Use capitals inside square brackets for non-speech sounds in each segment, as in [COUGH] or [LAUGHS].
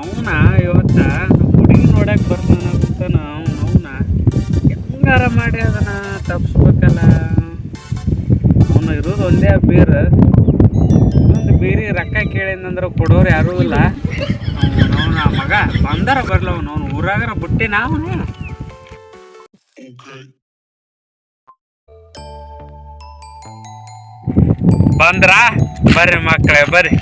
ಅವನ ಇವತ್ತ ಹುಡುಗಿ ನೋಡಕ್ ಬರ್ತಾನ ಅಂತಾನ ಅವ್ನು ಅವನ ಹೆಂಗಾರ ಮಾಡಿ ಅದನ್ನ ತಪ್ಪಿಸ್ಬೇಕಲ್ಲ ಅವನು ಇರೋದು ಒಂದೇ ಬೀರ್. ಒಂದು ಬೀರಿ ರೊಕ್ಕ ಕೇಳಿದಂದ್ರೆ ಕೊಡೋರು ಯಾರೂ ಇಲ್ಲ. ಅವನ ಅವನ ಮಗ ಬಂದಾರ ಬರ್ಲ ಅವನು ಅವ್ನು ಊರಾಗರ ಬಿಟ್ಟಿನ ನಾವು ಬಂದ್ರ? ಬರ್ರಿ ಮಕ್ಕಳೇ ಬರ್ರಿ.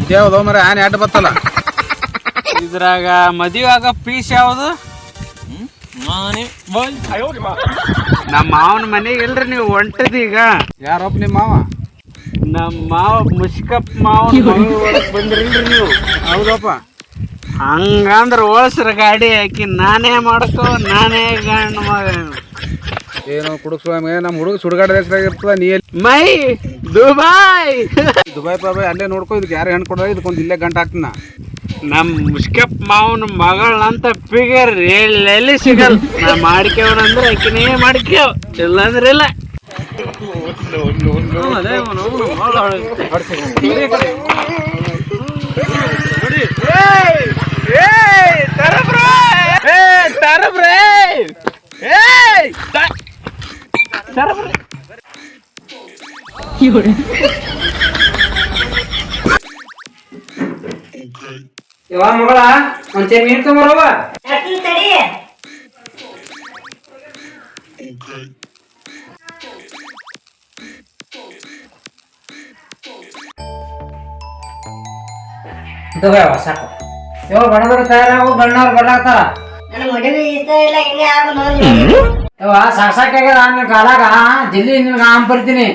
ಇದ್ಯಾವ್ದು ಮರ ಆನೆ ಅಡ್ಡ ಬತ್ತಲ್ಲ? ಇದ್ರಾಗ ಮದುವೆ ಆಗ ಪೀಸ್ ಯಾವುದು? ನಮ್ಮ ಮಾವನ ಮನೆಗೆ ಇಲ್ರಿ ನೀವು ಹೊಂಟದ ಈಗ. ಯಾರಪ್ಪ ನಿಮ್ಮ ಮಾವ? ನಮ್ಮ ಮಾವ ಮುಷ್ಕಪ್ ಮಾವ ಬಂದ್ರಿಲ್ರಿ ನೀವು. ಹೌದಪ್ಪ. ಹಂಗಂದ್ರ ಓಡಿಸ್ರ ಗಾಡಿ ಹಾಕಿ ನಾನೇ ಮಾಡ್ಕೋ ನಾನೇ ಗಂಡು ಮಗ ಏನು ಕುಡುಕ್ಸುವ ನಮ್ಮ ಹುಡುಗ ಸುಡುಗಾಡ ದೇಶದಾಗಿರ್ತದ ನೀ ಎಲ್ಲಿ? ಮೈ ದುಬಾಯ್. ದುಬೈ ಪಾಬೈ ಅಲ್ಲೇ ನೋಡ್ಕೊ ಇದಕ್ಕೆ ಯಾರು ಹೆಣ್ಣು ಕೊಡೋದು ಇದಕ್ಕೊಂದು ಇಲ್ಲೇ ಗಂಟು ಹಾಕ್ತೀನ. ನಮ್ಮ ಮುಷ್ಕಪ್ ಮಾವನ ಮಗಳಂತ ಫಿಗರ್ ಎಲ್ಲೆಲ್ಲಿ ಸಿಗಲ್ ನಾ ಮಾಡ್ಕೇವನಂದ್ರೆ ಆಕಿನೇ ಮಾಡ್ಕೇವ್ ಇಲ್ಲಾಂದ್ರೆ ಇಲ್ಲ. ಅದೇ ಯವ್ವ ಮಗಳ ಒಂದ್ ಮೀನ್ ತೊಂಬರವ್ವ ತರ್ತೀನಿ ತಡಿ. ತಗೋಯವ್ವ ಸಾಕು. ಯವ್ವ ಬಡ ಬಡ ತಯಾರಾಗು ಬಣ್ಣವ್ರು ಬರ್ಲಾಗ್ತಾರ ನನ್ನ ಮದುವೆ ಇಷ್ಟ ಇಲ್ಲ ಹಿಂಗೆ ಆಗು ನೋಡಿ ಯವ್ವ ಸಾಕ್ ಸಾಕಾಗ್ಯದ ನಿನ್ ಕಾಲಾಗ? ಜಲ್ದಿ ನಿನ್ಗೆ ಆಮ್ ಬರ್ತೀನಿ.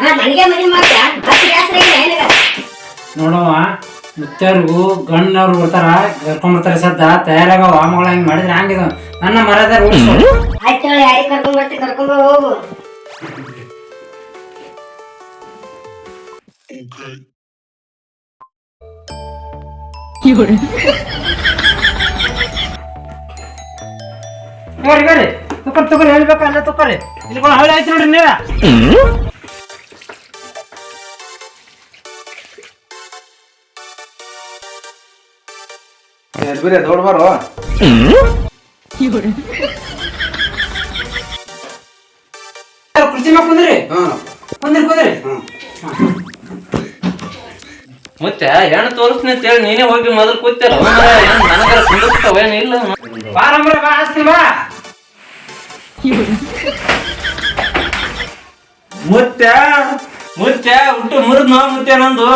ನನಗೆ ಮಾಡ್ತೀಯ ಏನಿಲ್ಲ ನೋಡವ್ವ ಮುತ್ತರ್ಗು ಗಣ್ಣವ್ರು ಬರ್ತಾರ ಕರ್ಕೊಂಬರ್ತಾರ ಸದ್ದ ತಯಾರಾಗ ಆಮಗಳ ಹಿಂಗ್ ಮಾಡಿದ್ರೆ ಹಂಗಿದ. ನನ್ನ ಮರದ ಆಯ್ತು ಹೇಳಿ ಯಾರಿಗೆ ಕರ್ಕೊಂಡ್ ಬರ್ತೀನಿ ಕರ್ಕೊಂಡ್ ಹೋಗು. ಬರ್ರಿ ಬರ್ರಿ ತುಕರ್ ತುಕರ್ ಹೇಳ್ಬೇಕು ಅಲ್ಲ ತುಕರಿ ಇಲ್ಲಿ ಕೂಡ ಹಳ್ಳಿ ಆಯ್ತು ನೋಡ್ರಿ ನೀವ. ಎಲ್ಲಿ ಬರೀ ದೊಡ್ಡ ಬಾರೋ. ಕುರ್ಚಿ ಮ್ಯಾಗ ಕುಂದ್ರಿ? ಕುಂದ್ರಿ ಕುಂದ್ರಿ. ಮತ್ತೆ ಹೆಣ್ಣು ತೋರಿಸ್ತೀನಿ ಅಂತ ಹೇಳಿ ನೀನೇ ಹೋಗಿ ಮೊದಲು ನನಗರ ಬಾರಂಬ್ರ ಬಾ ಆಸ್ತಿ ಬಾ. ಮುತ್ಯ ಮುತ್ಯ ಹುಟ್ಟು ಮುರಿದ್ ನೋ ಮುತ್ತೆ ನಂದು?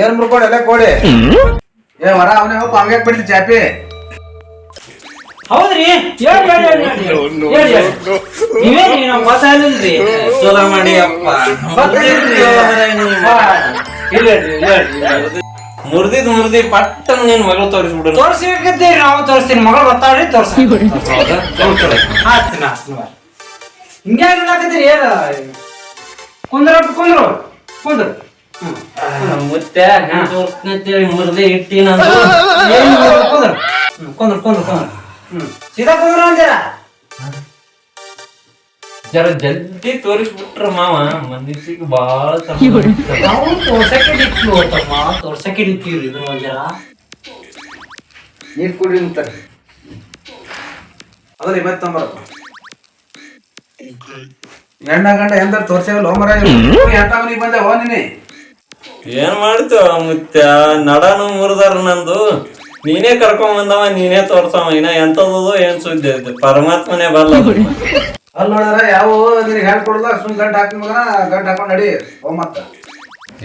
ಏನ್ ಮುರ್ಕೊಂಡು ಎಲ್ಲ ಕೋಡಿ ಏ ಮರ ಅವನೇ ಹೋಗಿ ಹಂಗ ಬಿಡ್ತಿ ಚಾಪಿ. ಹೌದ್ರಿ? ಹೇಳಿ ಹೇಳಿ ಹೇಳಿ ಹೇಳಿ. ಹೇಳಿ ಹೇಳಿ. ನೀವೇನ್ರಿ ಗೊತ್ತಾಗಲಿಲ್ರಿ ಚಲೋ ಮಾಡಿ ಅಪ್ಪ. ಮುರ್ದಿದ್ ಮುರ್ದಿ ಪಟ್ಟನ್ ನಿನ್ ಮಗಳು ತೋರಿಸ್ಬಿಡು. ತೋರಿಸ್ಬೇಕಂತೀರಿ ನಾವು ತೋರಿಸ್ತೀನಿ. ಮಗಳು ಬರ್ತಾಳ್ರಿ ತೋರ್ಸಿ ಹಾಕ್ತೀನಿ ಏನ ಕುಂದ್ರಪ್ಪ ಕುಂದ್ರು ಕುಂದ್ರು. ಹ್ಮ್. ತೋರಿಸ್ತೀನಿ ಅಂತ ಹೇಳಿ ಮುರ್ದಿ ಕುಂದ್ರು. ಹ್ಮ್ ಕುಂದ್ರು ಕುಂದ್ರು ಕುಂದ್ರು. ಹ್ಮ್. ಸೀದಾ ಕುಂದ್ರು ಅಂತೀರ? ಜರ ಜಲ್ದಿ ತೋರಿಸ್ಬಿಟ್ರ ಮಾವ. ಮನಸ್ಸಿಗೆ ಬಾಳ ನಾವು ತೋರ್ಸಕ್ಕೆ ಇಟ್ಟು ತಮ್ಮ ತೋರ್ಸಕ್ಕೆ ಇಡ್ತೀವಿ ಇದ್ರ ಜರ. ನೀರು ಕುಡಿ ಅಂತ. ಅದ್ರ ಇವತ್ತು ತಂಬರಪ್ಪ ಗಂಡ ಗಂಡ ಎಂದಾರು ತೋರ್ಸೇವಲ್ಲ ಹೋಮರ ಎಂಟವನಿಗೆ ಬಂದೆ ಹೋ ನೀನೆ. ಏನ್ ಮಾಡ್ತೀವ ಮುತ್ಯ? ನಡನು ಮುರಿದಾರ ನಂದು. ನೀನೇ ಕರ್ಕೊಂಡ್ ಬಂದವ ನೀನೇ ತೋರ್ಸವ. ಇನ್ನ ಎಂತದದು ಏನ್ ಸುದ್ದಿ ಐತಿ? ಪರಮಾತ್ಮನೇ ಬಲ್ಲ. [LAUGHS] ಅಲ್ಲಿ ನೋಡಿದ್ರೆ ಯಾವ ನಿನಗೆ ಹೇಳ್ಕೊಡಲ್ಲ ಸುಮ್ ಗಂಟು ಹಾಕಿ ಮಗನ ಗಂಟು ಹಾಕೊಂಡು ನಡಿ ಓ ಮತ್ತ.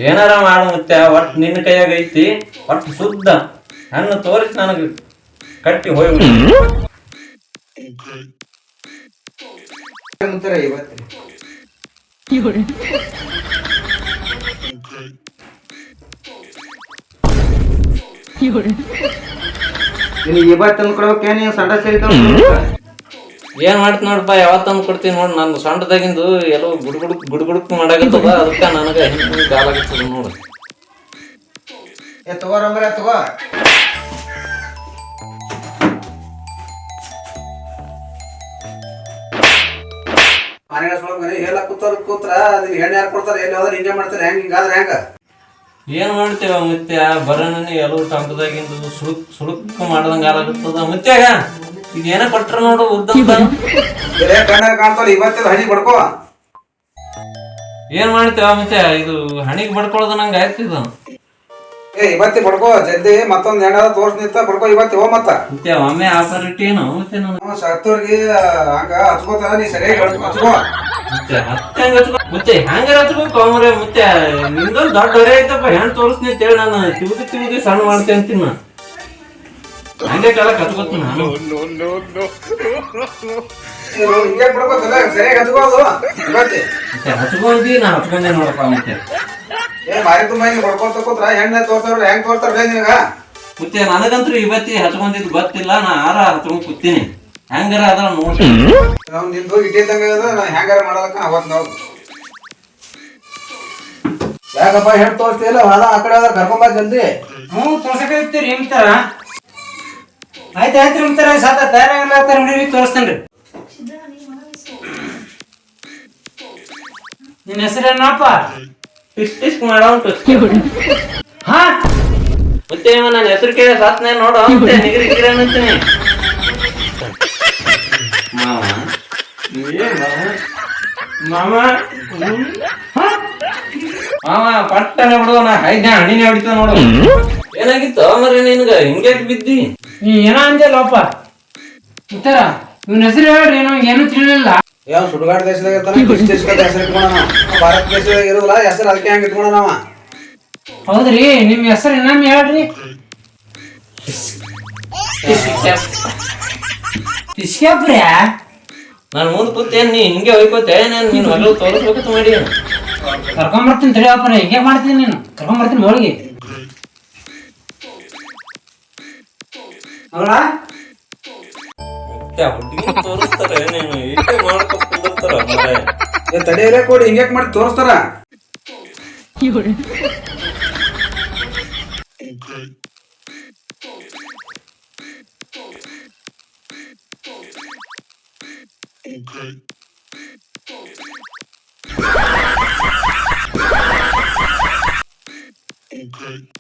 ಏನಾರ ಮಾಡು ಮುತ್ಯ ಒಟ್ ನಿನ್ನ ಕೈಯಾಗ ಐತಿ ಒಟ್ಟು ಶುದ್ಧ. ಹಣ್ಣು ತೋರಿಸಿ ನನಗ ಕಟ್ಟಿ ಹೋಗಿ ಇವತ್ತು? ನಿನಗೆ ಇವತ್ತು ತಂದು ಕೊಡ್ಬೇಕೇನು ಸಂಡ ಸೇರಿತ ಏನ್ ಮಾಡ್ತ ನೋಡಪ್ಪ ಯಾವತ್ತಂದ್ ಕೊಡ್ತೀನಿ ನೋಡಿ ನನ್ನ ಸೊಂಟದಾಗಿಂದು ಎಲ್ಲೋ ಗುಡ್ಗುಡುಕ್ ಗುಡ್ಗುಡುಕ್ ಮಾಡಾಕತ್ತದ ಅದಕ್ಕೆ ನನಗೆ ಹಿಂಗ್ ಗಾಲಾಗತ್ತದ ನೋಡು. ಏ ತಗೋ ರಂಬ್ರೆ ತಗೋ. ಮನೆಗಳ ಸುಳಂಗನೆ ಎಲ್ಲ ಕೂತಾರ ಕೂತ್ರ ಅದನ್ನ ಹೆಣ್ಣು ಯಾರು ಕೊಡ್ತಾರೆ ಎಲ್ಲ ಹೋದ್ರೆ ಹಿಂಗೆ ಮಾಡ್ತಾರೆ ಹೆಂಗ್ ಹಿಂಗಾದ್ರೆ ಹೆಂಗ? ಏನು ಮಾಡ್ತೀವ ಮತ್ತೆ ಬರೋಣ ಎಲ್ಲೋ ಸೊಂಟದಾಗಿಂದು ಸುಳುಕ್ ಸುಳುಕ್ ಮಾಡ್ದಂಗ ಆಲಾಗತ್ತದ ಮುತ್ಯಾಗ! ಇದೇನ ಕೊಟ್ರ ನೋಡು ಉದ್ದಂತ ಬೇರೆ ಕಣ್ಣಾಗ ಕಾಣ್ತಾರ ಇವತ್ತಿನ ಹಣಿ ಬಡ್ಕೋ. ಏನ್ ಮಾಡ್ತೇವ ಮತ್ತೆ? ಇದು ಹಣಿಗೆ ಬಡ್ಕೊಳ್ಳೋದು ನಂಗೆ ಇದು. ಏ ಇವತ್ತಿ ಬಡ್ಕೋ ಜಲ್ದಿ ಮತ್ತೊಂದ್ ಹೆಣ್ಣಾದ ತೋರ್ಸ್ ನಿಂತ ಬಡ್ಕೋ ಇವತ್ತಿ ಹೋ ಮತ್ತ. ಮತ್ತೆ ಒಮ್ಮೆ ಆಫರ್ ಇಟ್ಟೇನು ಮತ್ತೆ ನಾನು ಸತ್ತೋರ್ಗೆ ಹಂಗ ಹಚ್ಕೋತಾರ ನೀ ಸರಿಯಾಗಿ ಹಚ್- ಹಚ್ಕೋ. ಮತ್ತೆ ಹತ್ತೆ ಹಂಗ ಹಚ್ಕೋ ಮತ್ತೆ ಹೆಂಗಾರ ಹಚ್ಬೇಕು ಅವ್ರೆ? ಮತ್ತೆ ನಿಂದೊಂದು ದೊಡ್ಡ ಹೊರೆ ಐತಪ್ಪ ಹೆಣ್ ತೋರಿಸ್ನಿ ಅಂತೇಳಿ ನಾನು ತಿರುಗಿ ತಿರುಗಿ ಸಣ್ಣ ಮಾಡ್ತೇನೆ ಅಂತೀನಿ ನಾ ಹಚ್ಕೋ ಕಾಲ ಕತ್ಕೋತೀನಿ ನಾನು. ಹಚ್ಕೊಂಡಿ ನಾ ಹಚ್ಕೊಂಡೆ ನೋಡಪ್ಪ ಮತ್ತೆ. ಏ ಮಾರಿ ತುಂಬ ಹಿಂಗೆ ಕೂತ್ರ ಹೆಣ್ಣೆ ಹೆಂಗ್ ತೋರ್ತಾರ ನಿನಗ ನನಗಂತೂ ಇವತ್ತಿ ಹಚ್ಕೊಂಡಿದ್ದು ಗೊತ್ತಿಲ್ಲ ನಾ ಆರ ಹಚ್ಕೊಂಡ್ ಕೂತೀನಿ. ಹೆಂಗಾರ ಅದ ನೋಡ್ತೀನಿ ನಾವು ನಿಂದು ಇಟ್ಟಿದ್ದಂಗ ಅದ ನಾ ಹೆಂಗಾರ ಮಾಡೋದಕ್ಕ ಅವತ್ತು ನಾವು. ಯಾಕಪ್ಪ ಹೆಣ್ಣು ತೋರಿಸ್ತಿಲ್ಲ ಹೊಲ ಆ ಕಡೆ ಆದ್ರೆ ಕರ್ಕೊಂಬ ಜಲ್ದಿ. ಹ್ಞೂ ತೋರ್ಸಕತ್ತೀರಿ ನಿಮ್ತಾರ ಆಯ್ತು ಆಯ್ತು ನಿಮ್ತಾರ ಸಾತ ತಯಾರಾಗಲ್ಲ ಹುಡುಗಿ ತೋರಿಸ್ತೇನ್ರಿ. ನಿನ್ನ ಹೆಸರೇನಪ್ಪ ಟಿಸ್ ಟಿಸ್ ಉಂಟು. ಹಾ? ಮತ್ತೆ ಇವ ನನ್ನ ಹೆಸರು ಕೇಳಿ ಸಾತ್ನೆ ನೋಡು ಅಂತ ನಿಗರಿ ಗಿರಿ ಅಂತೀನಿ. ಮಾವ ಏನ್ ಮಾವ? ಮಾವ ಪಟ್ಟನೆ ಬಿಡು ನಾ ಹಣ್ಣಿನೇ ಹೊಡಿತ ನೋಡು. ಏನಾಗಿತ್ತು ಮರ ನಿನ್ಗ? ಹಿಂಗೆ ಬಿದ್ದಿ? ನೀ ಏನೋ ಅಂದಲ್ಲಪ್ಪ ಇತರ ಇವ್ನ ಹೆಸರು ಹೇಳ್ರಿ ಏನೋ ಏನು ತಿಳಿಲಿಲ್ಲ. ಯಾವ ಸುಡುಗಾಡ ದೇಶದಾಗ ಇರ್ತಾನ ಕೃಷಿ ದೇಶದ ಹೆಸರು ಇಟ್ಕೊಂಡ ನಾವು ಭಾರತ ದೇಶದಾಗ ಇರೋದಿಲ್ಲ ಹೆಸರು ಅದಕ್ಕೆ ಹೆಂಗೆ ಅವ ಹೌದ್ರಿ ನಿಮ್ ಹೆಸರು ಇನ್ನೊಮ್ಮೆ ಹೇಳ್ರಿ. ಇಸ್ಕ್ಯಾಪ್ರಿ? ನಾನು ಮುಂದ್ ಕೂತೇನ್ ನೀ ಹಿಂಗೆ ಹೋಯ್ಕೋತೆ ನಾನು ನೀನು ಹೊಲ ತೋರಿಸ್ಬೇಕು ಮಾಡಿ ಕರ್ಕೊಂಬರ್ತೀನಿ ತಡಿಯಪ್ಪ ಹಿಂಗೆ ಮಾಡ್ತೀನಿ ನೀನು. ಕರ್ಕೊಂಬರ್ತೀನಿ ಹೋಳಿಗೆ ಹುಡುಗಿ ತೋರಿಸ್ತಾರೆ ನೀನು ಮಾಡ್ಕೊಂಡ್ ಕುಂದಿರ್ತಾರ ಕೊಡಿ ಹಿಂಗ್ಯಾಕ್ ಮಾಡಿ ತೋರಿಸ್ತಾರ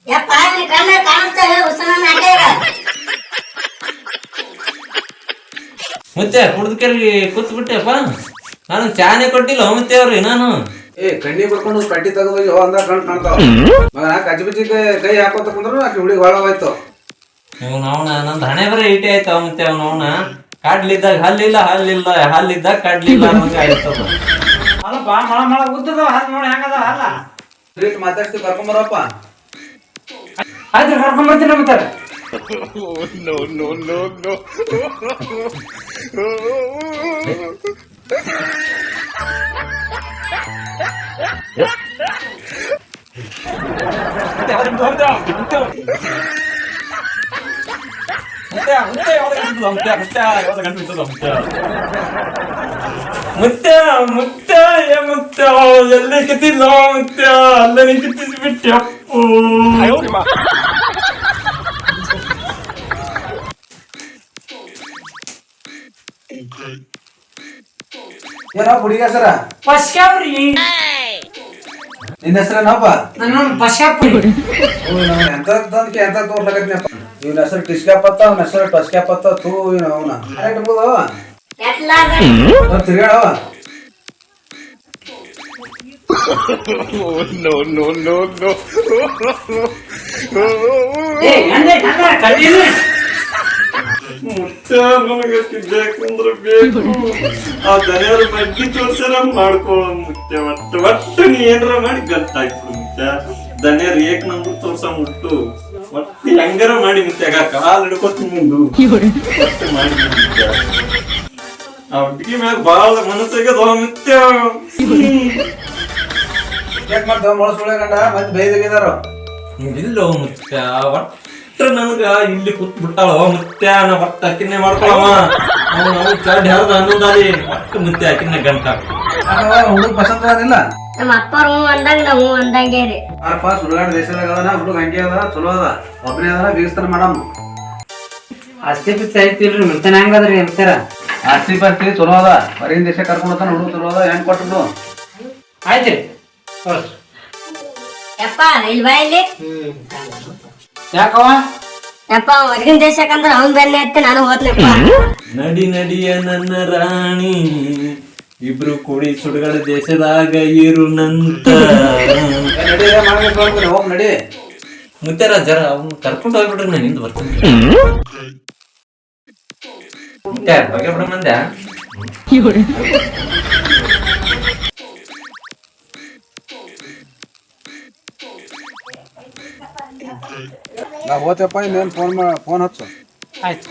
ಯಪ್ಪ ನಿನ್ ಕಣ್ಣ ಕಾಣಿಸ್ತಾ ಹೇಳು ಉಸನ ನಾಟ್ಯಾಗ ಮುತ್ತೆ ಕುಡ್ದಕರಿ ಕೂತ್ ಬಿಟ್ಟೆಪ್ಪ ನಾನು ಚಾನೆ ಕೊಟ್ಟಿಲ್ಲ ಮತ್ತೆ ಅವ್ರಿ ನಾನು. ಏ ಕಣ್ಣಿ ಬರ್ಕೊಂಡು ಪಟ್ಟಿ ತೆಗೆದು ಯೋ ಅಂದ ಕಣ್ ಕಾಣ್ತಾವ ಮಗ ಕಚ್ಚಿ ಬಿಚ್ಚಿ ಕೈ- ಹಾಕೋತ ಕುಂದ್ರು ಆಕಿ ಹುಡುಗಿ ಒಳ ಹೋಯ್ತು ನೀವು ಅವನ ನಂದು ಹಣೆ ಬರೀ ಇಟೆ ಆಯ್ತು ಮತ್ತೆ ಅವನ ನೋಣ ಕಾಡ್ಲಿದ್ದಾಗ ಹಲ್ಲಿಲ್ಲ ಹಲ್ಲಿಲ್ಲ ಹಲ್ಲಿದ್ದಾಗ ಕಡ್ಲಿಲ್ಲ ಅನ್ನಂಗೆ ಆಯ್ತದ ಬಾ ಮಳ ಮಳ ಉದ್ದದ ಹಲ್ ನೋಡಿ ಹೆಂಗದ ಅಲ್ಲ ಮಾತಾಡ್ತೀವಿ ಮಾತಾಡ್ತಿ ಕರ್ಕೊಂಬರಪ್ಪ ಆಯ್ತು ಕರ್ಕೊಂಬರ್ತೀನಿ oh, no, no, no, no. 근데 아들 무한다. 무한다. 무한다. 어디 가서 무한다. 무한다. 어디 가서 있어 무한다. 무한다. 무한다. 야 무한다. 열내 끝이 너무 무한다. 열내 끝이 밑에. 아유, 이마. ಏನೋ ಹುಡುಗಿ ಹೆಸರ? ಪಶ್ಕ್ಯಾಪ್ರಿ ನಿನ್ನ ಹೆಸರೇನಪ್ಪ ನನ್ನ ಪಶ್ಕ್ಯಾಪ್ರಿ ಎಂತಕ್ಕೆ ಎಂತ ತೋರ್ಲಕತ್ನಪ್ಪ ಇವನ ಹೆಸರು ಟಿಸ್ಕ್ಯಾಪತ್ತ ಅವನ ಹೆಸರು ಟಸ್ಕ್ಯಾಪತ್ತ ತೂ ಇವನ ಅವನ. ಇಟ್ಬೋದು ಎಟ್ಲಾಗ ತಿರ್ಗಾಡವ ಏ ಎಂದೆ ಕಂದ ಕಳ್ಳಿನ ಮುತ್ತ ನನಗೆ ಬೇಕಂದ್ರೆ ಬೇಕು. ಆ ದನಿಯರ ಬಗ್ಗೆ ತೋರ್ಸರ ಮಾಡ್ಕೊಳ್ಳೋ ಮುಖ್ಯ. ಒಟ್ಟು ಒಟ್ಟು ನೀ ಏನಾರ ಮಾಡಿ ಗಂಟಾಯ್ತು ಮುತ್ಯ ದನಿಯರ್ ಏಕ್ ನಂಬರ್ ತೋರ್ಸ ಮುಟ್ಟು. ಒಟ್ಟು ಹೆಂಗಾರ ಮಾಡಿ ಮುತ್ಯಾಗ ಕಾಲ್ ಹಿಡ್ಕೊತೀನಿ ಮುಂದು ಒಟ್ಟು ಮಾಡಿ ಮುಖ್ಯ. ಆ ಹುಡುಗಿ ಮ್ಯಾಲ ಬಾಳ ಮನಸ್ಸಿಗೆ ಮುತ್ಯ ಚೆಕ್ ಮಾಡ್ತಾವ ಮೊಳ ಸುಳ್ಳೆ ಗಂಡ. ಮತ್ತೆ ಬೈದಾಗಿದಾರ ಇಲ್ಲ ಮುಖ್ಯ ಒಟ್ಟು ನನ್ಗ ಇಲ್ಲಿ ಕೂತ್ ಬಿಟ್ಟಾಳ ಮತ್ತೆ ನಾ ಒಟ್ಟು ಅಕ್ಕಿನೇ ಮಾಡ್ಕೊಳವ. ಅವ್ನು ಅವ್ನು ಚಡ್ ಹರಿದ ಅನ್ನೋದಾಲಿ ಒಟ್ಟು ಮುತ್ಯ ಅಕ್ಕಿನ್ನೆ ಗಂಟ. ಹುಡುಗ ಪಸಂದ ಅದಿಲ್ಲ ನಮ್ಮ ಅಪ್ಪರು ಹ್ಞೂ ಅಂದಂಗ ನಾವು ಹ್ಞೂ ಅಂದಂಗೆ ರೀ. ಅಪ್ಪ ಸುಡುಗಾಡ ದೇಶದಾಗ ಅದ ಹುಡುಗ ಹಂಗೆ ಅದ ಚಲೋ ಅದ ಒಬ್ಬನೇ ಅದ ಬೀಗಿಸ್ತಾನ ಮಾಡಮ್ ಅಷ್ಟೇ ಬಿತ್ತು ಐತಿಲ್ರಿ ಹೆಂಗದ್ರಿ ಅಂತಾರ ಆಸ್ತಿ ಪಾಸ್ತಿ ಚಲೋ ಅದ. ಹೊರಗಿನ ದೇಶ ಕರ್ಕೊಂಡು ಹೋಗ್ತಾನ ಹುಡುಗ ಚಲೋ ಅದ ಹೆಂಗ್ ಕೊಟ್ಟು ಆಯ್ತು ರೀ ಯಪ್ಪ ಇಲ್ಲಿ ಬಾ ಇಲ್ಲಿ. ಯಾಕವ ಯಪ್ಪ ಹೊರಗಿನ ದೇಶಕ್ಕಂದ್ರ ಅವ್ನ್ ಬೆನ್ನೆ ಹತ್ತಿ ನಾನು ಹೋದ್ನಪ್ಪ. ನಡಿ ನಡಿಯ ನನ್ನ ರಾಣಿ. ಇಬ್ರು ಕೂಡಿ ಸುಡುಗಳ ದೇಶದಾಗ ಇರು ನಂತ. ಮಾಡ್ಬೇಕು ಹೋಗ್ ನಡಿ ಮುತ್ಯಾರ ಜರ ಅವ್ನು ಕರ್ಕೊಂಡು ಹೋಗ್ಬಿಡ್ರಿ ನಾನು ಹಿಂದೆ ಬರ್ತೀನಿ. ಮುತ್ಯಾರ ಬಗ್ಗೆ ಬಿಡ ಮಂದ್ಯ ನಾ ಹೋತಪ್ಪ ಇನ್ನೇನು ಫೋನ್ ಫೋನ್ ಹಚ್ಚು ಆಯ್ತು